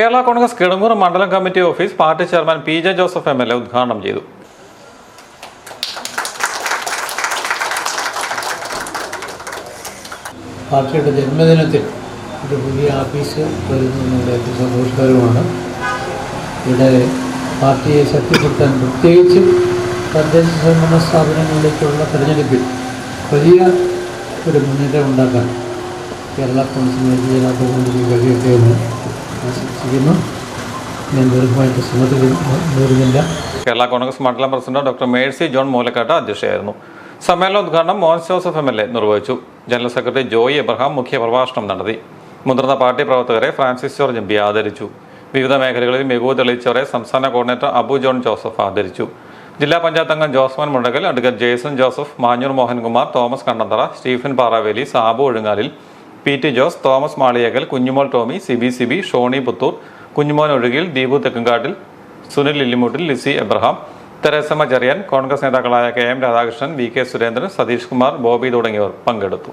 കേരള കോൺഗ്രസ് കിടങ്ങൂർ മണ്ഡലം committee office party chairman P J Joseph M L A ഉദ്ഘാടനം ചെയ്തു. പാർട്ടിയുടെ ജന്മദിനത്തിൽ ഒരു പുതിയ ഓഫീസ് ഏറ്റവും സന്തോഷകരമാണ്. ഇവിടെ പാർട്ടിയെ ശക്തിപ്പെടുത്താൻ പ്രത്യേകിച്ചും തദ്ദേശ സ്വയംഭരണ സ്ഥാപനങ്ങളിലേക്കുള്ള തെരഞ്ഞെടുപ്പിൽ വലിയ ഒരു മുന്നേറ്റം ഉണ്ടാക്കാൻ കേരള കോൺഗ്രസ് നേതൃത്വം കഴിയട്ടെ എന്ന് ആശംസിക്കുന്നു. ഞാൻ ദീർഘമായിട്ട് നേരുന്നില്ല കേരള കോൺഗ്രസ് മണ്ഡലം പ്രസിഡന്റ് ഡോക്ടർ മേഴ്സി ജോൺ മൂലക്കാട്ട് അധ്യക്ഷയായിരുന്നു. സമ്മേളന ഉദ്ഘാടനം Mohan Joseph M L A നിർവഹിച്ചു. ജനറൽ സെക്രട്ടറി ജോയി എബ്രഹാം മുഖ്യ പ്രഭാഷണം നടത്തി. മുതിർന്ന പാർട്ടി പ്രവർത്തകരെ ഫ്രാൻസിസ് ജോർജ് എം പി ആദരിച്ചു. വിവിധ മേഖലകളിൽ മികവ് തെളിയിച്ചവരെ സംസ്ഥാന കോർഡിനേറ്റർ അബു ജോൺ ജോസഫ് ആദരിച്ചു. ജില്ലാ പഞ്ചായത്ത് അംഗം Josman Mundakal advocate Jason Joseph Manjoor Mohankumar Thomas Kannanthara Stephen Paraveli Sabu Ozhungalil P T Jose Thomas Maliyekkal Kunjumol Tomy Siby Siby Shony Puthoor Kunjumon Ozhukil Deepu Thekkumkattil Sunil Lillimuttil Lissy Abraham Theresamma Cherian Congress നേതാക്കളായ K M Radhakrishnan V K Surendran Satheesh Kumar Boby തുടങ്ങിയവർ പങ്കെടുത്തു.